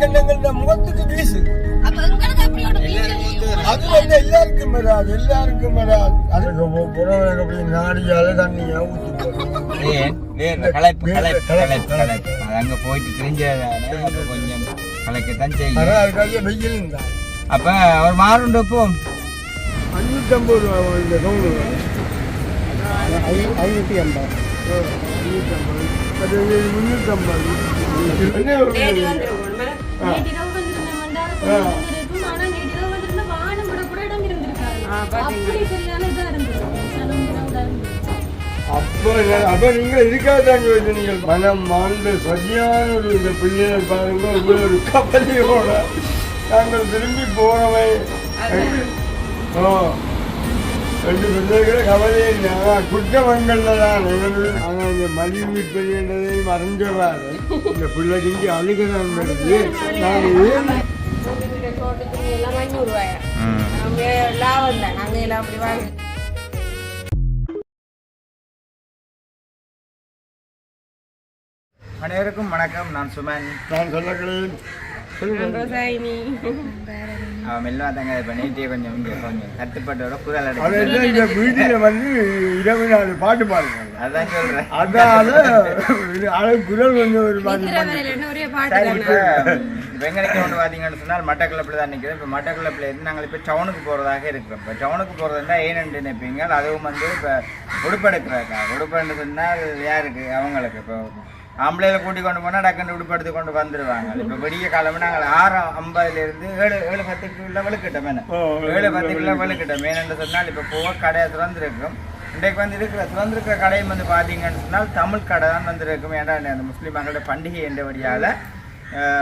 கிண்ணங்கள் முகத்துக்கு வீசு. அப்ப எங்களுக்கு அப்படி ஒரு வீச்சு அது வந்து எல்லாருக்கும் வராது எல்லாருக்கும் வராது. அதுக்கு புறவனுக்கு அப்படி நாடியால தண்ணியா அது அங்க போயிட்டு அப்ப கொஞ்சம் கலைக்கத்தான் செய்யும். அதுக்காக வெயில் அப்ப ஒரு மாறுண்டு போம் அஞ்சூற்றம்பது ரூபா இந்த ஐநூற்றி ஐம்பது. அஞ்சூற்றம்பது அது முந்நூற்றம்பது. என்ன நேற்று இரவு வந்திருந்தோம்டா, கொஞ்சம் இருக்கும். ஆனா நேற்று இரவு வந்திருந்தா வானம் விட கூட இடம் இருந்திருக்காது. அப்படி சரியான இதா. அப்போ அப்ப மனம் மாண்டு ஒரு இந்த பாருங்க. ஒரு நாங்கள் திரும்பி போறவை ஓ ரெண்டு பிள்ளைகளை கவலையே இல்லை. ஆனால் குற்றமங்கள்ல தான் எங்களுக்கு ஆனால் இந்த மலிவு பெரியதை மறைஞ்சிடறாரு இந்த பிள்ளைக்கு அழுகதான் வருது நாங்கள் ஏன் வீட்டு தோட்டத்துக்கு எல்லாம் அஞ்சூறு ரூபாயா நம்ம லாபம் தான் நாங்க எல்லாம் அப்படி வாங்க அனைவருக்கும் வணக்கம். நான் சுமன். நான் சொல்லக்கிறேன் மெல்லுவா தாங்க இப்போ நேற்றே கொஞ்சம் கொஞ்சம் கட்டுப்பாட்டோட குரல் என்ன இந்த வீட்டில் வந்து இரவு நாள் பாட்டு பாடுங்க அதான் சொல்றேன். அதால அழகு குரல் கொஞ்சம் ஒரு பாட்டு வெங்கடைக்கு ஒன்று பார்த்தீங்கன்னு சொன்னால் மட்டக்களப்பில் தான் இப்போ மட்டக்களப்பில் இருந்து நாங்கள் இப்போ டவுனுக்கு போகிறதாக இருக்கிறோம். இப்போ டவுனுக்கு போகிறதுனா ஏன்னு நினைப்பீங்க அதுவும் வந்து இப்போ உடுப்பெடுக்கிறாக்கா உடுப்பெடுன்னு சொன்னால் யாருக்கு? அவங்களுக்கு. இப்போ ஆம்பளையில கூட்டி கொண்டு போனால் டக்குன்னு உடுப்படுத்து கொண்டு வந்துடுவாங்க இப்போ விடிய காலமே நாங்கள் ஆறு ஐம்பதுலேருந்து ஏழு ஏழு பத்துக்குள்ள ஓ, ஏழு பத்துக்குள்ள வெளுக்கிட்டோம் ஏன்னு சொன்னால் இப்போ போக கடையை திறந்துருக்கும். இன்றைக்கு வந்து இருக்கிற திறந்திருக்கிற கடையும் வந்து பார்த்தீங்கன்னு சொன்னால் தமிழ் கடை தான் வந்திருக்கும் ஏன்னா அந்த முஸ்லீம் மக்களோட பண்டிகை என்றபடியால்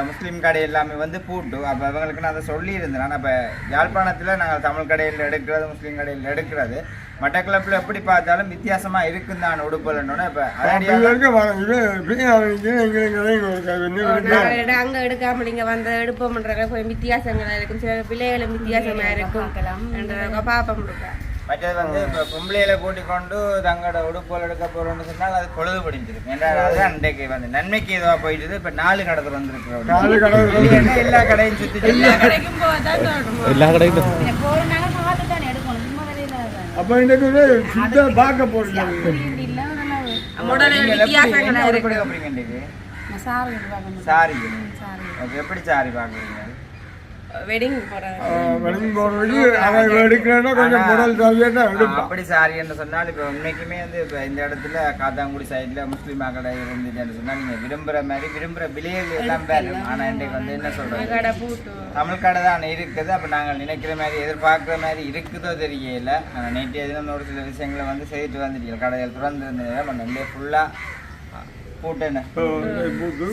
முஸ்லீம் கடை எல்லாமே வந்து பூட்டு. அப்போ அவங்களுக்கு நான் அதை சொல்லியிருந்தேன். இப்போ யாழ்ப்பாணத்தில் நாங்கள் தமிழ் கடையில் எடுக்கிறது முஸ்லீம் கடையில் எடுக்கிறது. மட்டக்களப்பில் எப்படி பார்த்தாலும் வித்தியாசமாக இருக்கும் தான் உடுப்பலன்னொன்னே இப்போ அங்க எடுக்காமல் இங்க வந்து எடுப்போம்ன்ற கொஞ்சம் வித்தியாசங்களா இருக்கும். சில பிள்ளைகளும் வித்தியாசமா இருக்கும். பாப்பம் மற்றது வந்து இப்போ பொம்பளையில கூட்டிக் கொண்டு தங்களோட உடுப்போல் எடுக்க போறோம்னு சொன்னால் அது பொழுது படிஞ்சிருக்கு ஏன்னா அது அன்றைக்கு வந்து நன்மைக்கு இதுவாக போயிட்டு இப்போ நாலு கடை வந்துருக்குறோம் எல்லா கடையும் சுற்றி கிடைக்கும் போதான் தோணும். எல்லா கடையும் ஒரு நாள் பார்த்து தான் எடுக்கணும் சும்மா வரையில அப்ப இன்னைக்கு வந்து சுத்தா பார்க்க போறீங்க. எப்படி சாரி பார்க்குறீங்க வெட்டிங் வெளியே போறதுக்கு அவன் எடுக்கிறேன்னா கொஞ்சம் முதல் அப்படி சாரி என்று சொன்னால் இப்போ உண்மைக்குமே வந்து இப்போ இந்த இடத்துல காத்தாங்குடி சைடில் முஸ்லீம் கடை இருந்துச்சுன்னு சொன்னால் நீங்கள் விரும்புகிற மாதிரி விரும்புகிற விலையில் எல்லாம் வேணும். ஆனால் இன்றைக்கு வந்து என்ன சொல்கிறது தமிழ் கடை தான் இருக்குது. அப்போ நாங்கள் நினைக்கிற மாதிரி எதிர்பார்க்குற மாதிரி இருக்குதோ தெரியல. ஆனால் நேற்றைய தினம் ஒரு சில விஷயங்களை வந்து செய்துட்டு வந்துட்டீங்க கடைகள் திறந்துருந்தது. நம்ம ஃபுல்லாக பூட்டுன்னு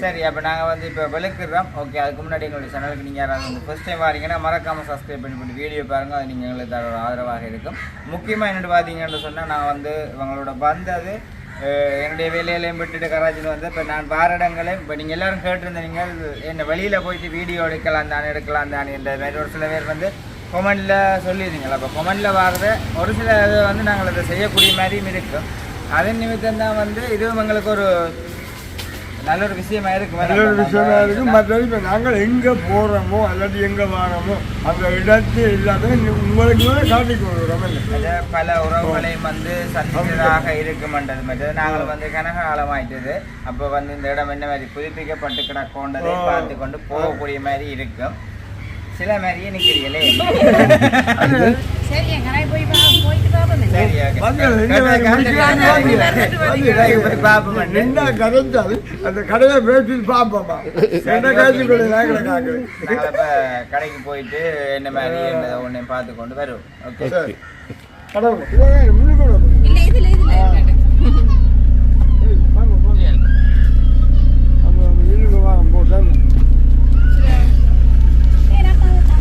சரி அப்போ நாங்கள் வந்து இப்போ வெளுக்குறோம் ஓகே அதுக்கு முன்னாடி எங்களுடைய சேனலுக்கு நீங்கள் யாராவது வந்து ஃபஸ்ட் டைம் வரீங்கன்னா மறக்காமல் சப்ஸ்கிரைப் பண்ணி போட்டு வீடியோ பாருங்கள் அது நீங்கள் எங்களுக்கு தர ஆதரவாக இருக்கும். முக்கியமாக என்னென்னு பார்த்தீங்கன்னு சொன்னால் நான் வந்து இவங்களோட வந்தது என்னுடைய வேலையிலையும் விட்டுட்டு கராச்சியில் வந்து இப்போ நான் வார இடங்களையும் இப்போ நீங்கள் எல்லாரும் கேட்டிருந்தீங்க என்ன வெளியில் போயிட்டு வீடியோ எடுக்கலாம் தானே எடுக்கலாம் தானே என்ற மாதிரி ஒரு சில பேர் வந்து கொமெண்டில் சொல்லியிருந்தீங்களா அப்போ கொமெண்டில் வர்றது ஒரு சில இது வந்து நாங்கள் அதை செய்யக்கூடிய மாதிரியும் இருக்கும். அதன் நிமித்தம் தான் வந்து இதுவும் எங்களுக்கு ஒரு நல்ல ஒரு விஷயமா இருக்கு நல்ல ஒரு விஷயமா இருக்கு. மற்றது இப்போ நாங்கள் எங்க போறோமோ அல்லது எங்க வரோமோ அந்த இடத்து எல்லாமே உங்களுக்கு மேலே காட்டி கொடுக்குறோம் பல உறவுகளையும் வந்து சந்தித்ததாக இருக்குமன்றது மற்றது. நாங்கள் வந்து கனகாலமாயிட்டது அப்போ வந்து இந்த இடம் என்ன மாதிரி புதுப்பிக்கப்பட்டு கிடக்கோண்டதை பார்த்து கொண்டு போகக்கூடிய மாதிரி இருக்கும். சில மாதிரியே பார்ப்போம் நின்னா கரைஞ்சால் அந்த கடையை பேசி பார்ப்போமா என்ன காய்ச்சி கடைக்கு போயிட்டு என்ன மாதிரி என்ன ஒன்றையும் பார்த்து கொண்டு வருவோம். ஓகே. சரி. கடவுள் இல்ல இதுல இதுல இருக்கட்டும். வாங்க வாங்க அப்போ இருபது வாரம் போட்டால்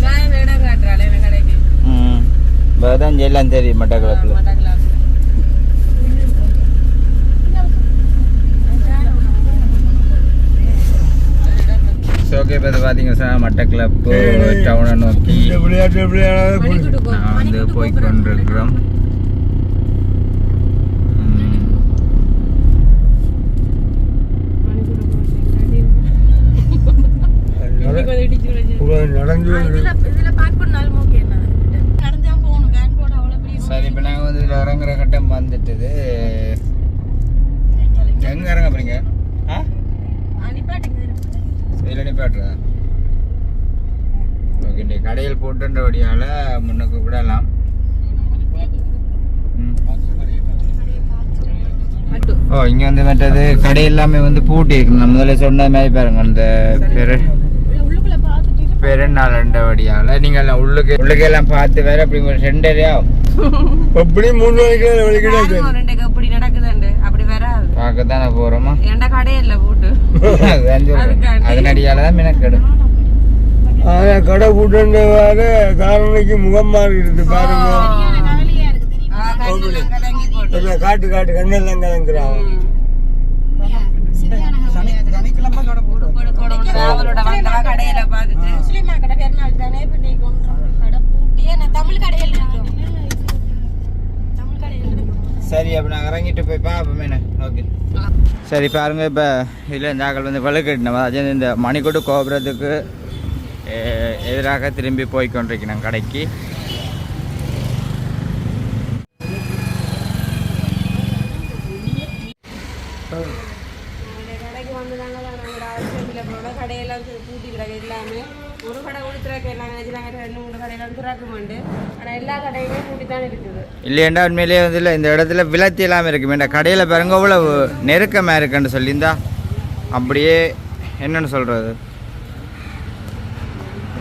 நான் இந்த இடம் காட்டுறாள் எனக்கு கடைக்கு ம் இப்போ எல்லாம் தெரியும் மட்டக்களப்பில் ஓகே இப்போ பார்த்தீங்கன்னா சார் மட்டக்களப்பு டவுனை நோக்கி. நான் வந்து போய். கொண்டிருக்கிறோம் ம். மணிக்கூட்டு போகிறோம். அதனால வந்து இடிச்சு விழுந்து. இவ்வளவு நடந்து ஆ, இதுல இதுல பார்க் பண்ணாலும் ஓகே தான் நடந்தா போகணும் வேன் போட அவ்வளோ பெரிய சரி இப்போ நாங்கள் வந்து இதில் இறங்குற கட்டம் வந்துட்டுது. எங்கே இறங்க போறீங்க? ஆ? இதில் நிப்பாட்டுறதா? ஓகே கடையில் போட்டுன்றபடியால் முன்னுக்கு விடலாம் ஓ இங்கே வந்து மற்றது கடை எல்லாமே வந்து பூட்டி இருக்கு. நான் முதல்ல சொன்ன மாதிரி பாருங்க அந்த பெரு பெருநாள் ரெண்டபடியால் நீங்கள் உள்ளுக்கு உள்ளுக்கு எல்லாம் பார்த்து வேற அப்படி ரெண்டரையா எப்படி மூணு மணிக்கு வெளிக்கிடாது பாருங்க, ரெண்டு அப்படி நடக்குதுண்டு. அப்படி வராது பார்க்க தானே போகிறோமா ஏன்டா கடையில போட்டு. அதனடியால தான் மெனக்கெடு. ஆனா கடை கூட்டு வர காரணிக்கு முகம் மாறி இருக்கு பாருங்க காட்டு காட்டு கண்ணெல்லாம் அவளோட கடையில பார்த்துட்டு. முஸ்லிமா கடை பெருநாள் தானே இப்ப நீ கடை பூட்டி. நான் தமிழ் கடையில் இருக்கோம் தமிழ் கடையில் இருக்கோம் சரி அப்போ நாங்கள் இறங்கிட்டு போய் பார்ப்போமேண்ணே ஓகே. சரி பாருங்கள் இப்போ இதில் இந்த ஆக்கள் வந்து வலுக்கட்டினோம் அதாவது இந்த மணிக்கூட்டு கோபுரத்துக்கு எதிராக திரும்பி போய் கொண்டிருக்கிறோம் கடைக்கு கடைக்கு வந்ததாங்க நாங்கள் கடையெல்லாம் பூட்டி கிடக்கு எல்லாமே. ஒரு கடை கூட திறக்க நாங்கள் ரெண்டு மூணு கடையெல்லாம் திறக்க மாட்டேன் ஆனால் எல்லா கடையுமே பூட்டி தான் இருக்கு. இல்லையண்டா உண்மையிலேயே வந்து இல்லை இந்த இடத்துல விலத்தி இல்லாமல் இருக்கு இந்த கடையில் பாருங்க இவ்வளவு நெருக்கமாக இருக்குன்னு சொல்லியிருந்தா அப்படியே என்னன்னு சொல்கிறது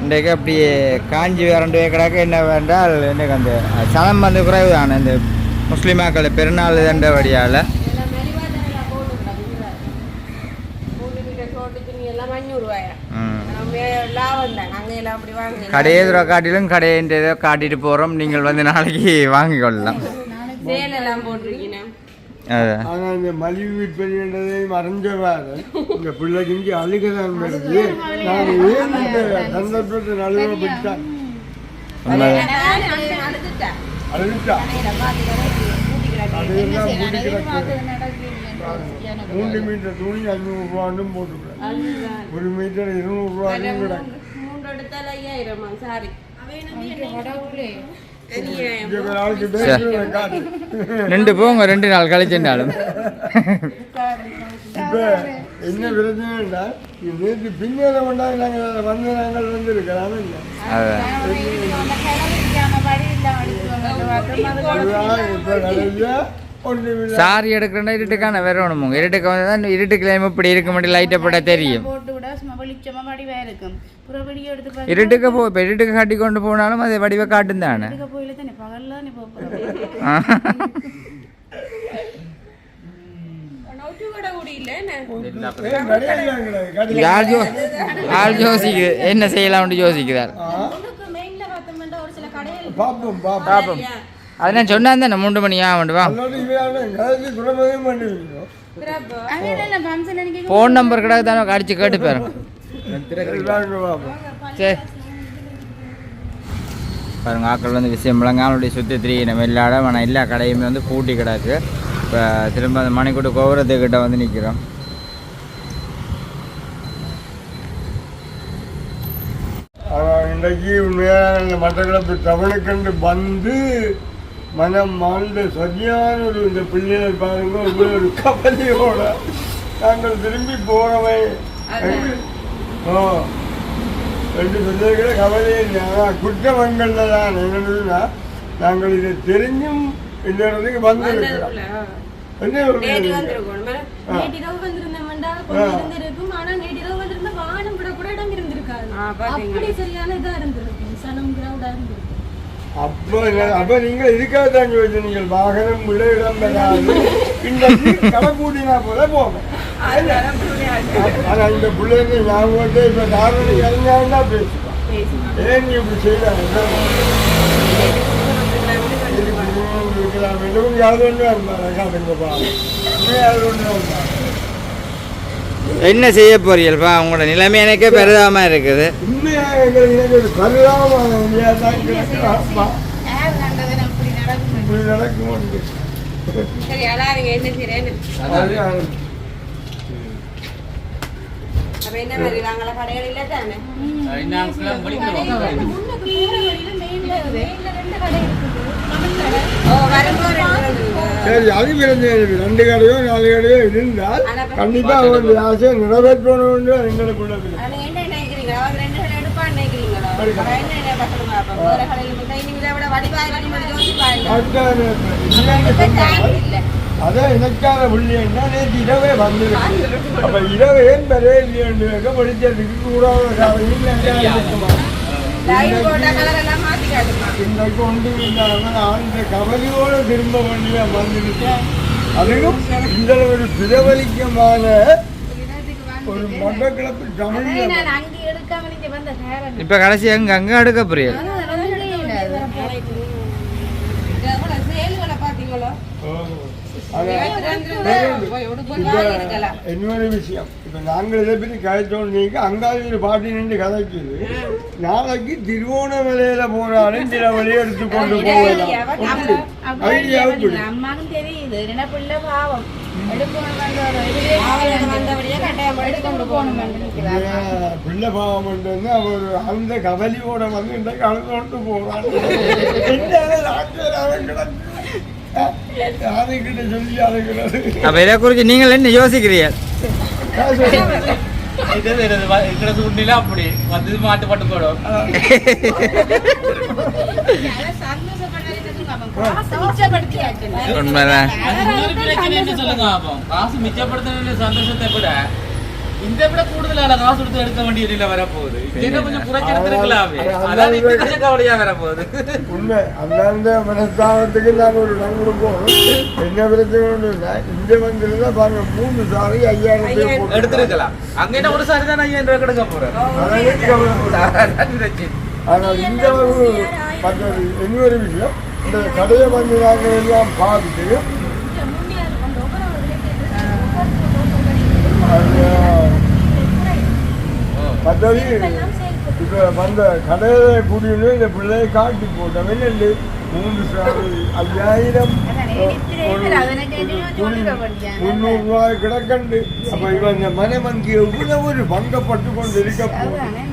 இன்றைக்கு அப்படியே காஞ்சி வரண்டு கிடக்க என்ன வேண்டால் இன்றைக்கு அந்த சனம் வந்து குறைவு தானே இந்த முஸ்லீமாக்கள் பெருநாள் தண்டபடியால் வழியால் மெலிவா தான் போட்டு கிடக்கு போட்டுக்கிட்ட சோட்டு துணி எல்லாம் அஞ்சூறு ரூபாயா நம்ம லாபம் தான் நாங்கள் எல்லாம் அப்படி வாங்க கடையே தூரம் காட்டிலும் கடையின்ற ஏதோ காட்டிட்டு போகிறோம் நீங்கள் வந்து நாளைக்கு வாங்கிக் கொள்ளலாம் சேல் எல்லாம் போட்டிருக்கீங்க. அதான். ஆனா இந்த மலிவு விற்பனைன்றதை மறைஞ்சவாறு. இந்த பிள்ளைக்கு இங்கே அழுகதான் வருது. நான் ஏன் இந்த சந்தர்ப்பத்தை அழுதுட்டா? மூன்று மீட்டர் துணி அஞ்சூறு ரூபான்னு போட்டுக்கிறேன் ஒரு மீட்டர் இருநூறு ரூபான்னு கிடக்கு மூன்று எடுத்தால் ஐயாயிரமா சாரி ரெண்டு போங்க ரெண்டு நாள் கழிச்சுட்டாலும் இப்ப என்ன பிரச்சனைன்னா நேற்று பின்னேற கொண்டாங்க நாங்கள் வந்து நாங்கள் வந்து இருக்கிறாங்க அதான் இப்ப நிறைய சாரி எடுக்கிறேன்னா இருட்டுக்கான வேற ஒண்ணுமுங்க இருட்டுக்கு வந்து தான் இருட்டு கிளைம் இப்படி இருக்க மட்டும் லைட்டை போட தெரியும். இருட்டுக்கு போ இப்போ இருட்டுக்கு காட்டி கொண்டு போனாலும் அது வடிவ காட்டும் தானே ஆள் யோசிக்குது? என்ன செய்யலாம்னு யோசிக்கிறார்? உனக்கு மெயின்ல பார்த்தோம்னா ஒரு சில கடையில் பாப்போம் பாப்போம். பாப்போம் அது நான் சொன்னா தானே வா பிறப்பு அவன் என்ன ஃபங்க்ஷன் அன்னைக்கு ஃபோன் நம்பர் கிடக்கு தானே அடிச்சு கேட்டு பாப்போம் சரி பாருங்க ஆக்கள் வந்து விஷயம் முழங்காமலுடைய சுற்றி திரியின எல்லா இடம் ஆனால் எல்லா கடையுமே வந்து பூட்டி கிடக்கு. இப்போ திரும்ப அந்த மணிக்கூட்டு கோபுரத்துக்கிட்ட வந்து நிற்கிறோம் இன்றைக்கு உண்மையான இந்த மட்டக்களப்பு டவுனுக்கண்டு வந்து மனம் மாழ்ந்த சரியான ஒரு இந்த பிள்ளைகள் பாருங்க இவ்வளோ ஒரு கவலையோட. நாங்கள் திரும்பி போகிறவை ஓ ரெண்டு பிள்ளைகளை கவலையே ஆனால் குற்றமங்கள்ல தான். என்னன்னா நாங்கள் இதை தெரிஞ்சும் இந்த இடத்துக்கு வந்திருக்கிறோம். என்ன நேற்று அப்போ என்ன- அப்ப நீங்க இதுக்காக தான் சொல்லுங்க நீங்கள் வாகனம் விட இடம் பெறாது இந்த கடை போல போங்க ஆனா இந்த பிள்ளைங்க நான் ஞாபகத்தை இப்ப நாரணி இறங்காண்டா பேசுவான். ஏன் நீ இப்படி செய்யலாம் இருக்கலாம். இன்னும் யாரும் ஒன்று இருந்தாங்க காட்டுங்கப்பா இன்னும் யாரும் ஒன்று இருந்தாங்க என்ன செய்ய போறீங்கப்பா உங்களோட நிலைமை எனக்கே பெரிதாம இருக்குது. என்ன சரி அது பிரச்சனை இல்லை. ரெண்டு கடையோ நாலு கடையோ இருந்தால் கண்டிப்பா அவருடைய ஆசையை கடை இப்ப சொன்னால், டைம் இல்ல அதான் எனக்கான புள்ளியன்னா நேற்று இரவே வந்துருக்கு அப்ப இரவு ஏன் பெரிய இல்லையன்று படிச்சதுக்கு இந்த கொண்டு இருந்தாங்க நான் இந்த கவலையோட திரும்ப வேண்டிய வந்துருக்கேன் அதுவும் இந்த ஒரு பிரபலிக்கமான ஒரு மட்டக்கிழப்பு நேரம் இப்ப கடைசி அங்க அங்க எடுக்க புரியல சேல்களை இன்னொரு விஷயம். இப்ப நாங்கள் இதை பற்றி கதைச்சோம் நீங்க அங்காவது ஒரு பாட்டி நின்று கதைக்குது. நாளைக்கு திருவோணமலையில போனாலும் சில வழி எடுத்து கொண்டு போகலாம். தெரியுது என்ன பிள்ளை பாவம். பிள்ளை பாவம் வந்து அவர் அந்த கவலியோட வந்து இந்த கலந்து கொண்டு போறான் யாருக்கிட்ட சொல்லி யாருக்கிறது அப்ப இதை குறித்து நீங்கள் என்ன யோசிக்கிறீர்கள் அப்படி. வந்து மாட்டு பட்டு உண்மைதான். சொல்லுங்க காசு மிச்சப்படுத்தின சந்தோஷத்தை கூட இந்த விட கூடுதலான காசு கொடுத்து எடுக்க வேண்டிய நிலை வரப்போகுது. இது என்ன கொஞ்சம் குறைச்சு எடுத்துருக்கலாமே இப்ப கொஞ்சம் கவலையா வரப்போகுது. உண்மை. அந்தந்த மனஸ்தானத்துக்கு நாங்கள் ஒரு இடம் கொடுப்போம். என்ன பிரச்சனை ஒன்றும் இல்லை. இந்த வந்திருந்தா பாருங்க மூணு சாரி ஐயாயிரம் எடுத்திருக்கலாம். அங்க என்ன ஒரு சாரி தான் ஐயாயிரம் ரூபாய் கொடுக்க போறேன்? அதாவது. ஆனால் இந்த ஒரு மற்றது இன்னொரு விஷயம். இந்த கடையை வந்து நாங்கள் எல்லாம் பார்த்துட்டு முன்னியார் அந்த ஒவ்வொரு அது, மற்றது இப்போ வந்த கடையில கூடிய இந்த பிள்ளையை காட்டி போட்டோம் என்னண்டு மூன்று சாரி ஐயாயிரம் முந்நூறு ரூபாய் கிடக்கண்டு. அப்ப இவன் இந்த மனைமனுக்கு எவ்வளவு ஒரு பங்கப்பட்டு கொண்டு இருக்க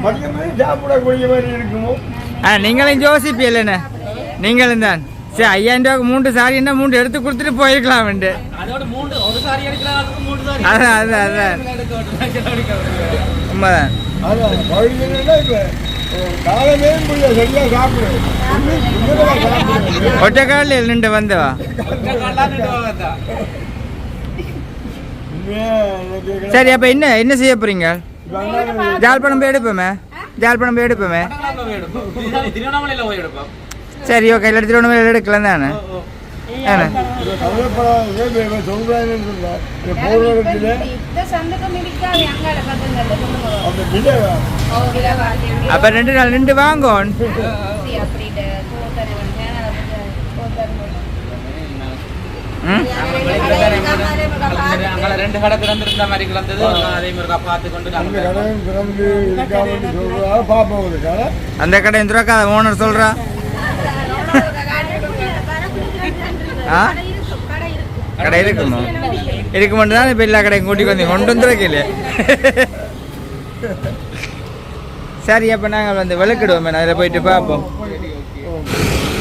மதியமே சாப்பிடக்கூடிய மாதிரி இருக்குமோ? ஆ நீங்களும் யோசிப்பீல் என்ன நீங்களும் தான். சரி ஐயாயிரம் ரூபாய்க்கு மூன்று சாரி என்ன மூன்று எடுத்து கொடுத்துட்டு போயிருக்கலாம் அதோட மூணு ஒரு சாரி எடுக்கிறாங்க மூணு சாரி. அதான் அதான் அதான். உண்மைதான். அதான் பகுதி என்னன்னா இப்ப அஹ், காலமே முடியல சரியா சாப்பிடு. சாப்பிடுறது ஒற்றை காலில் நின்று வந்தவா? சரி அப்ப என்ன என்ன செய்ய போறீங்க? ஜாழ்ப்பாணம் போய் எடுப்போமே? ஜாழ்ப்பாணம் போய் எடுப்போமே? திருவண்ணாமலையில சரி ஓகே இல்லை திருவண்ணாமலை எடுக்கலாம் தானே? அப்ப ரெண்டு நாள் நின்று வாங்கோ ரெண்டு கடை திறந்திருந்த மாதிரி கிடந்தது அதே மாதிரி பார்த்து கொண்டு அந்த கடை அந்த ஓனர் சொல்றா? ஆ? கடை இருக்குமா? இருக்க மட்டும் தான் இப்போ எல்லா கடையும் கூட்டி வந்து கொண்டு வந்துருக்கல சரி அப்போ நாங்கள் வந்து விளக்கிடுவோமே. அதில் போயிட்டு பார்ப்போம்.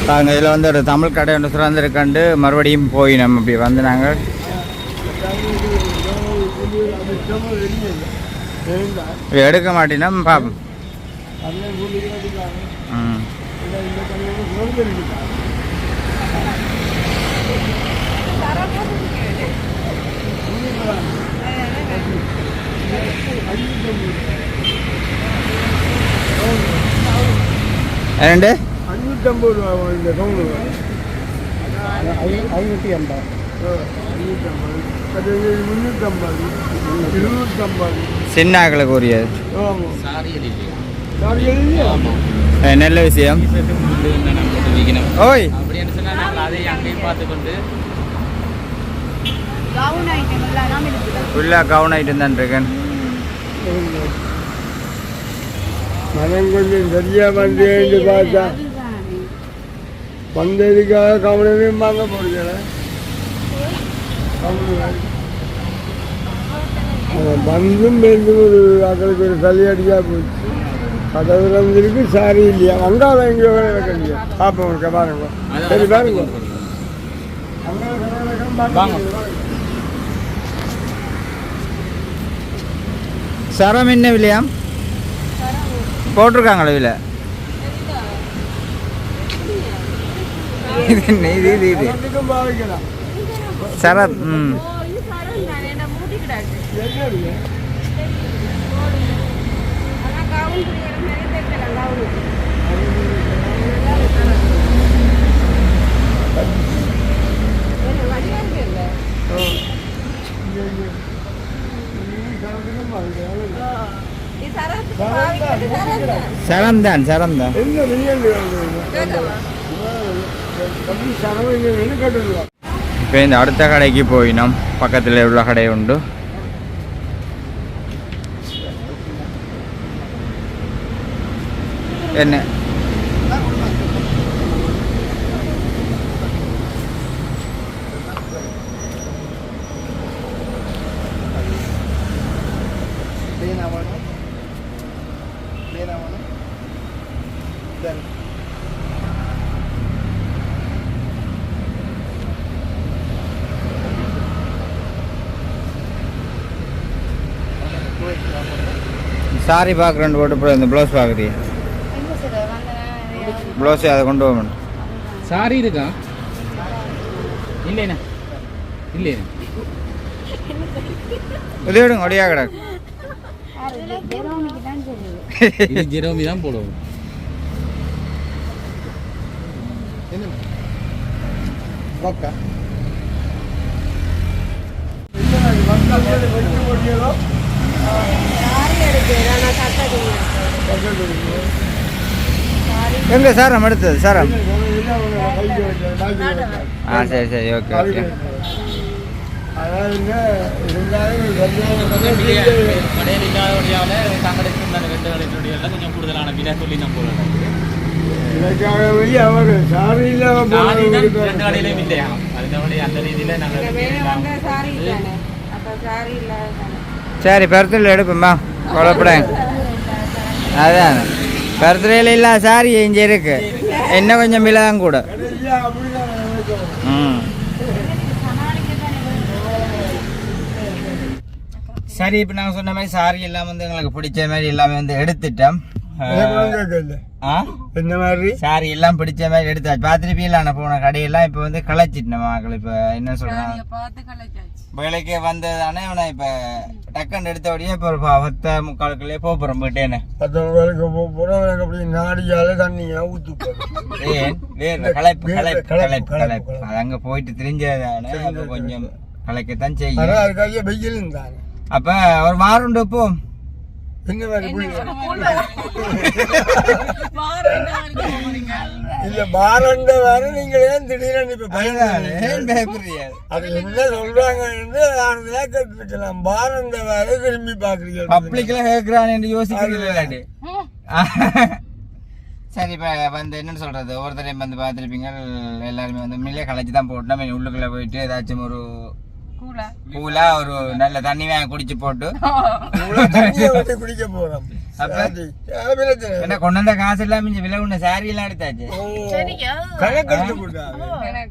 நாங்கள் இதில் வந்து ஒரு தமிழ் கடை ஒன்று சுரந்திருக்காண்டு மறுபடியும் போய் நம்ம இப்படி வந்து நாங்கள் எடுக்க மாட்டேன்னா பார்ப்போம் ம். ரெண்டு அஞ்சூற்றம்பது ரூபா இந்த கவுனு ஐநூற்றி ஐம்பது ஐநூற்றம்பது சின்ன ஆக்களுக்கு உரியது நல்ல விஷயம். ஓய். அப்படின்னு சொன்னா நாங்கள் அதை அங்கேயும் பார்த்து கொண்டு கவுன் ஐட்டம் எல்லாம் இருக்குது ஃபுல்லாக கவுன் ஆகிட்டு தான் இருக்கேன் மனம் கொஞ்சம் சரியா வந்தேன்னு பார்த்தா வந்ததுக்காக கவனமே வாங்க போடுகிறேன் வந்தும் பேருந்தும் ஒரு அக்களுக்கு ஒரு தலையடியாக போச்சு. கதவு திறந்திருக்கு சாரி இல்லையா? வந்தாலும் எங்கே வேலை வைக்கலையா பார்ப்போம் இருக்க பாருங்க. சரி பாருங்க. சரம் என்ன விலையா போட்டிருக்காங்க அளவில். இது இது இது இது. ம். கவுன் புரியுற மாதிரி தைக்கலாம் கவுனுக்கு வடிவா இருக்கு இல்ல எல்லாத்துக்கும் பாதிக்கலாம். இது சரத்துக்கு பாவிக்கிறது சரம் தான் சரம் தான் சரம் தான் என்ன வெளியே தம்பி சரவ என்ன கேட்டுருவா இப்போ இந்த அடுத்த கடைக்கு போயினோம் பக்கத்தில் உள்ள கடை உண்டு. என்ன? சாரி பார்க்குறேன் போட்டு அப்புறம் இந்த ப்ளவுஸ் பார்க்குறியா ப்ளவுஸ் அதை கொண்டு போகணும் சாரி இருக்கா? இல்லைண்ணா. இல்லைண்ணா இது விடுங்க ஒடியா கிடக்கு. இது ஜெரோமி தான் போடுவோம். ஓகே எங்கே சாரம் எடுத்தது சாரம்? ஆ சரி சரி ஓகே ஓகே. அவர் சாரி இல்லாம சாரி தான் ரெண்டு போனவங்களுக்கு கடையிலையும் இல்லையா சரி பருத்தில் எடுப்போம்மா. குழப்படாங்க அதான். பருத்துறையில் இல்லா சாரி இங்கே இருக்கு. என்ன கொஞ்சம் விலை தான் கூட. ம். சரி இப்போ நாங்கள் சொன்ன மாதிரி சாரி எல்லாம் வந்து எங்களுக்கு பிடிச்ச மாதிரி எல்லாமே வந்து எடுத்துட்டோம். என்ன மாதிரி சாரி எல்லாம் பிடிச்ச மாதிரி எடுத்தாச்சு. பார்த்துருப்பீங்களா நான் போன கடையெல்லாம் இப்போ வந்து களைச்சிட்டேன் மக்கள் இப்போ என்ன கலைச்சாச்சு. வேலைக்கே வந்ததானே அவனை இப்போ டக்குன்னு எடுத்தபடியே இப்போ ஒரு பத்த முக்காலுக்குள்ளே போகிறோம் போயிட்டேன்னு. மற்றவங்களுக்கு போகிறோம் எனக்கு அப்படி நாடியால தண்ணியா ஊற்றி போடும் ஏன்? வேறு களைப்பு களைப்பு களைப்பு, களைப்பு. அது அங்கே போயிட்டு தெரிஞ்சதானே? கொஞ்சம் களைக்கத்தான் செய்யும். வெயில் இருந்தாங்க அப்போ ஒரு வாரம் இப்போ என்ன மாதிரி இல்ல பாரண்ட வேற நீங்க ஏன் திடீர்னு இப்ப பயந்தானே ஏன் பயப்படுறீங்க அது என்ன சொல்றாங்க என்று ஆறுதலா கேட்டுருக்கலாம் பாரண்ட வேற திரும்பி பாக்குறீங்க பப்ளிக்ல கேட்குறான் என்று யோசிக்கிறீங்களாடி சரி இப்போ வந்து என்னன்னு சொல்றது? ஒவ்வொருத்தரையும் வந்து பார்த்துருப்பீங்க எல்லாருமே வந்து மில்லே களைச்சி தான் போட்டு நம்ம உள்ளுக்குள்ள போயிட்டு ஏதாச்சும் ஒரு கூலா ஒரு நல்ல தண்ணி வாங்கி குடிச்சு போட்டு. குடிக்க போறோம். அப்ப? என்ன கொண்டு வந்த காசு எல்லாம் மிஞ்சி விலை உண்ட சாரி எல்லாம் எடுத்தாச்சு?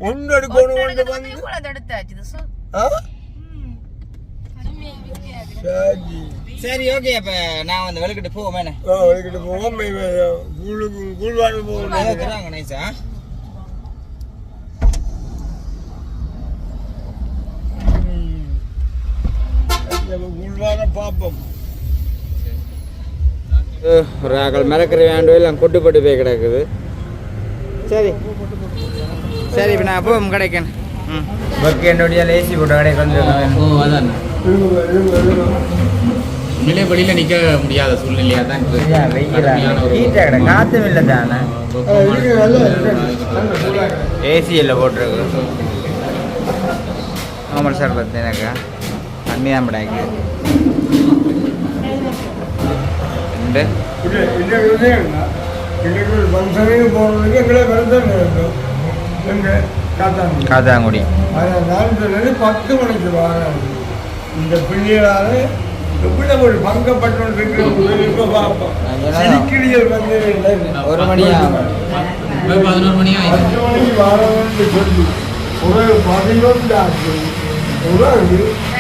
ஒன்று எடுக்கணும் ஒன்று வந்து. ஆ? சரி சரி ஓகே அப்ப நான் வந்து வெளுக்கிட்டு போவேன் ஓ இதுக்கிட்ட போவோம். கூழ்வாடு நைஸா கூழ்வாட பார்ப்போம் ஒரு ஆக்கள் மறக்கிற வேண்டும் எல்லாம் கொட்டுப்பட்டு போய் கிடக்குது. சரி. சரி இப்போ நான் அப்போ கிடைக்கணும் ம். ஒர்க் என்னுடைய லேசி போட்ட கடைக்கு வந்து ஓ அதான். உண்மையிலே வெளியில நிக்க முடியாத சூழ்நிலையா தான் இருக்கு. கடுமையான ஒரு ஹீட்டாக கிடக்கு காற்றும் இல்லை தானே? ஏசி இல்லை போட்டிருக்கு ஆமாம் சார் பத்து ஒரு காத்தாங்குடி ஆனால் நான் சொன்னது பத்து மணிக்கு வாங்க இந்த பிள்ளைகளால் எவ்வளவு ஒரு பங்கப்பட்டு ஒரு மணி ஆகும் இப்ப பதினோரு மணி ஆயிடுச்சு பத்து மணிக்கு வரணும்னு சொல்லி ஒரு என்னென்னு கேட்டால் பஞ்சம்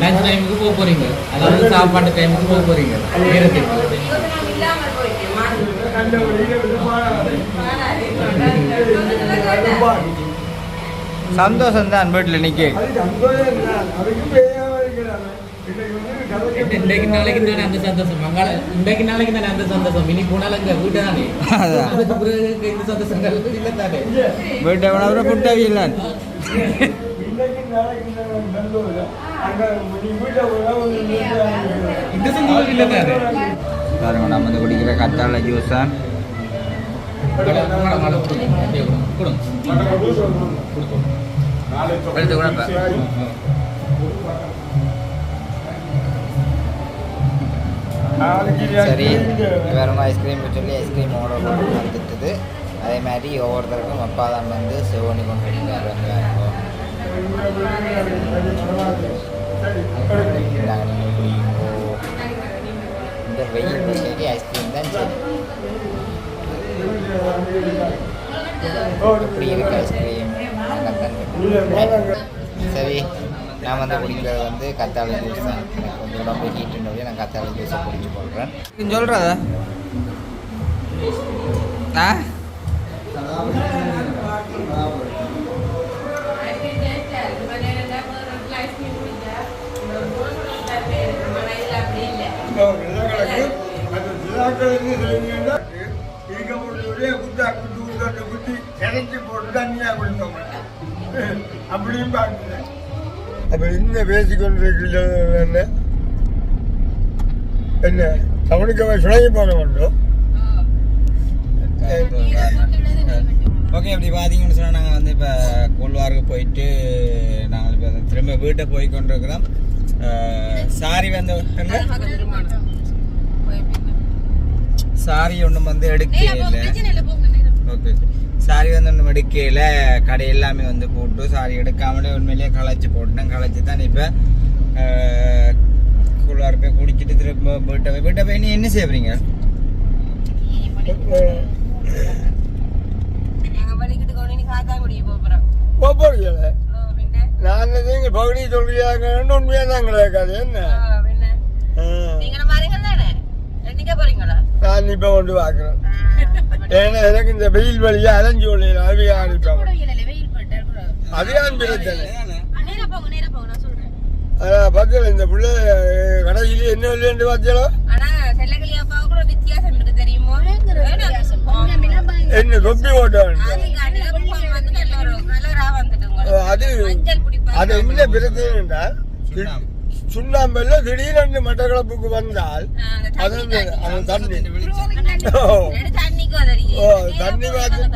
லஞ்ச் டைமுக்கு போக போறீங்க அதாவது சாப்பாட்டு டைமுக்கு போக போறீங்க சந்தோஷம் தான் வீட்டில் கதைக்கு இன்றைக்கு நாளைக்கு தானே அந்த சந்தோஷம். மங்கள இன்றைக்கு நாளைக்கு தானே அந்த சந்தோஷம். இனி அங்க வீட்டு தானே அதான். அதுக்கு பிறகு இந்த சந்தோஷங்கள் இல்லை தானே. வீட்டை வேணா புட்டவி இல்லை அங்க பாருங்க நம்ம வந்து குடிக்கிற கத்தாழை ஜூஸ் தான் எடுத்து கூட. சரி. வேறும் ஐஸ்கிரீம் சொல்லி ஐஸ்கிரீம் ஆர்டர் பண்ணி வந்துட்டுது அதே மாதிரி ஒவ்வொருத்தருக்கும் அப்பா தான் வந்து செவ்வணி கொண்டு இருக்காரு வந்து வேறும் நாங்கள் நீங்கள் குடிக்கும்போ இந்த வெயில் சரி ஐஸ்கிரீம் தான் சரி எப்படி இருக்கு ஐஸ்கிரீம் சரி நான் வந்து குடிக்கிறது வந்து கத்தாழை ஜூஸ் தான். எனக்கு வந்து உடம்பு ஹீட்டுன்னு நான் கத்தாழை ஜூஸை குடிச்சு போடுறேன் சொல்கிறதா ஆ? அப்படியும் பார்க்கல அப்ப என்ன பேசிக்கொண்டிருக்கிறது என்ன என்ன அவன் சுழங்கி போன வேண்டும்? ஓகே அப்படி பார்த்தீங்கன்னு சொன்னால் நாங்கள் வந்து இப்போ கோல்வாருக்கு போயிட்டு நாங்கள் இப்போ திரும்ப வீட்டை போய் கொண்டிருக்கிறோம் சாரி வந்து என்ன? சாரி ஒன்றும் வந்து எடுக்கல ஓகே சாரி வந்து ஒன்றும் எடுக்கையில் கடை எல்லாமே வந்து போட்டு சாரி எடுக்காமலே உண்மையிலேயே களைச்சி போட்டேன் களைச்சி தான் இப்போ கூலார் போய் குடிச்சிட்டு திரும்ப வீட்டை போய் வீட்டை போய் நீ என்ன செய்வீங்க நான் நீங்க பகுதி சொல்றீங்கன்னு உண்மையா தான் கிடையாது என்ன. நீங்க போறீங்களா? நான் இப்ப கொண்டு பார்க்கிறேன் ஏன்னா எனக்கு இந்த வெயில் வழியா அலைஞ்சு கொள்ளையில அது ஆரம்பிப்பாங்க வெயில் போட்டு அதுதான் பிரச்சனை. அதான் பார்த்தல இந்த பிள்ளை கடைசியில என்ன இல்லைன்னு பார்த்தீங்களோ ஆனா என்ன தொப்பி ஓட்டான் அது அது என்ன பிரச்சனைடா சுண்ணாம்பல்ல திடீரென்று மட்டக்களப்புக்கு வந்தால் அது வந்து அது தண்ணி. ஓ. தண்ணி பார்த்து-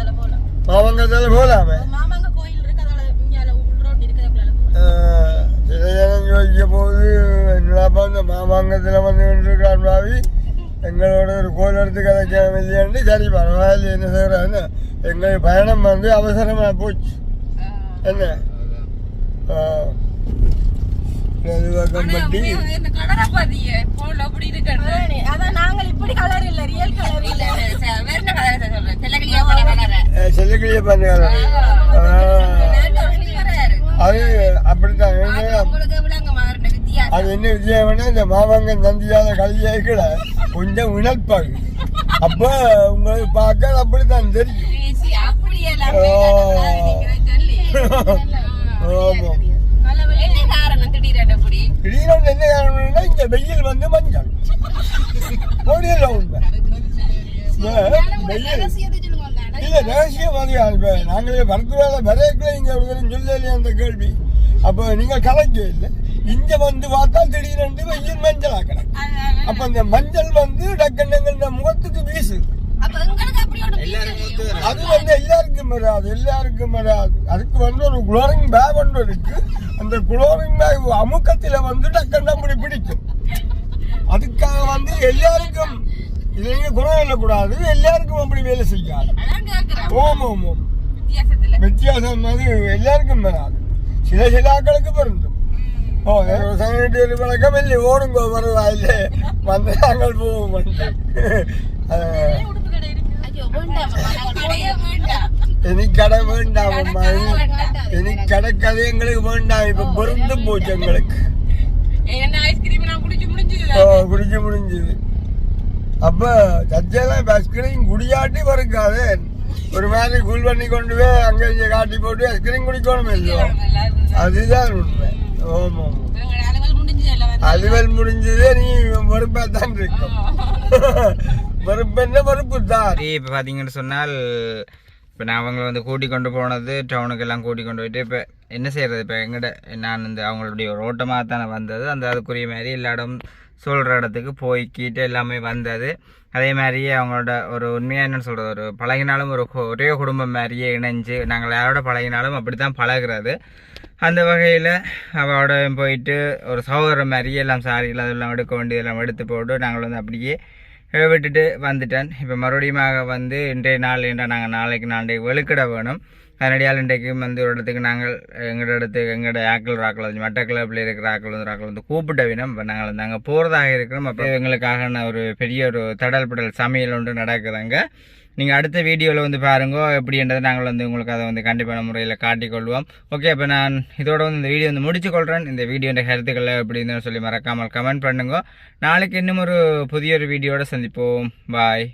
போலாமே. மாமாங்க ரோட் இருக்கிறதுக்குள்ள சில ஜனம் யோசிக்க போது என்னடாப்பா இந்த மாமாங்கத்தில் வந்து இருக்கான் பாவி. எங்களோட ஒரு கோயில் எடுத்து கதைக்க இல்லையாண்டு? சரி பரவாயில்ல என்ன செய்கிறான்னு எங்கள் பயணம் வந்து அவசரமாக போச்சு. என்ன? செல்லக்கிளியா பண்ணுறாங்க அது அப்படித்தான். அது என்ன விஜயம்னா இந்த மாமங்க நந்தியாத கல்வியாய்க்குல கொஞ்சம் இணப்பாங்க அப்போ உங்களுக்கு பார்க்க அப்படித்தான் தெரியும். ஓ. சொல்லி ஆமாம் என்ன காரணம் திடீரென அப்படி திடீரென்று என்ன காரணம்னா இந்த வெயில் வந்து மஞ்சள். போடியல உண்மை வெயில். இல்ல இப்ப நாங்களே பரத்துவாத வரையக்குள்ள இங்க ஒருத்தரும் சொல்லலையே அந்த கேள்வி. அப்ப நீங்க கலைக்க இல்லை. இங்க வந்து பார்த்தா திடீரென்று வெயில் மஞ்சள் ஆக்கணும் அப்ப இந்த மஞ்சள் வந்து டக்குன்னு முகத்துக்கு வீசுது. அது வந்து எல்லாருக்கும் வராது எல்லாருக்கும் வராது. அதுக்கு வந்து ஒரு குளோரிங் பேக் ஒன்று இருக்கு. அந்த குளோரிங் பேக் அமுக்கத்துல வந்து டக்குன்னு அப்படி பிடிக்கும். அதுக்காக வந்து எல்லாருக்கும் இதைங்க குணம் இல்லக்கூடாது எல்லாருக்கும் அப்படி வேலை செய்யாது. ஓம் ஓம் ஓம் வித்தியாசத்துல. வித்தியாசம் அது எல்லாருக்கும் வராது. சில சில ஆட்களுக்கு பொருந்தும். ஓ ஒரு பழக்கம் இல்லை. ஓடுங்க வருவாயில்லை வந்து நாங்கள் போவோம் வந்து கடை வேண்டாம் இனி கடை அம்மா கடை கதை எங்களுக்கு வேண்டாம் இப்ப பொருந்து போச்சு எங்களுக்கு குடிச்சு முடிஞ்சது ஓ குடிக்க அப்ப சத்தியெல்லாம் ஐஸ்கிரீம் குடியாட்டி வருக்காது ஒரு மாதிரி கூல் பண்ணி கொண்டு போய் அங்க இங்க காட்டி போட்டு ஐஸ்கிரீம் குடிக்கணும் இல்லையோ அதுதான் உண்மை ஆமா அலுவல் முடிஞ்சது அதுவல் முடிஞ்சது நீ வெறுப்பா தான் இருக்கும் வெறுப்பு என்ன வெறுப்பு தான் இப்போ பார்த்தீங்கன்னு சொன்னால் இப்போ நான் அவங்களை வந்து கூட்டி கொண்டு போனது டவுனுக்கு எல்லாம் கூட்டி கொண்டு போயிட்டு இப்போ என்ன செய்யறது இப்போ எங்கிட்ட நான் இந்த அவங்களுடைய ஒரு ஓட்டமாக தானே வந்தது. அந்த அதுக்குரிய மாதிரி எல்லா இடம் சொல்கிற இடத்துக்கு போய்க்கிட்டு எல்லாமே வந்தது. அதே மாதிரியே அவங்களோட ஒரு உண்மையாக என்னன்னு சொல்கிறது ஒரு பழகினாலும் ஒரு ஒரே குடும்பம் மாதிரியே இணைஞ்சு நாங்கள் யாரோட பழகினாலும் அப்படி தான் பழகுறது. அந்த வகையில் அவளோட போயிட்டு ஒரு சகோதரம் மாதிரியே எல்லாம் சாரிகள் அதெல்லாம் எடுக்க வேண்டியதெல்லாம் எடுத்து போட்டு நாங்கள் வந்து அப்படியே விட்டுட்டு வந்துட்டேன். இப்போ மறுபடியும் வந்து இன்றைய நாள் என்ற நாங்கள் நாளைக்கு நாளைக்கு வெளுக்கிட வேணும். அதனடியால் இன்றைக்கும் வந்து ஒரு இடத்துக்கு நாங்கள் எங்களோட இடத்துக்கு எங்களோட ஆக்கள் ராக்கள் வந்து மட்ட கிளப்பில் இருக்கிற ஆக்கள் வந்து ராக்கள் வந்து கூப்பிட்ட வினம் இப்போ நாங்கள் வந்து அங்கே போகிறதாக இருக்கிறோம். அப்போ எங்களுக்காக நான் ஒரு பெரிய ஒரு தடல் படல் சமையல் ஒன்று நடக்குதுங்க நீங்கள் அடுத்த வீடியோவில் வந்து பாருங்க எப்படின்றதை நாங்கள் வந்து உங்களுக்கு அதை வந்து கண்டிப்பான முறையில் காட்டிக்கொள்வோம். ஓகே அப்போ நான் இதோட வந்து இந்த வீடியோ வந்து முடிச்சு கொள்கிறேன் இந்த வீடியோட கருத்துக்களை எப்படின்னு சொல்லி மறக்காமல் கமெண்ட் பண்ணுங்க. நாளைக்கு இன்னும் ஒரு புதிய ஒரு வீடியோட சந்திப்போம். பாய்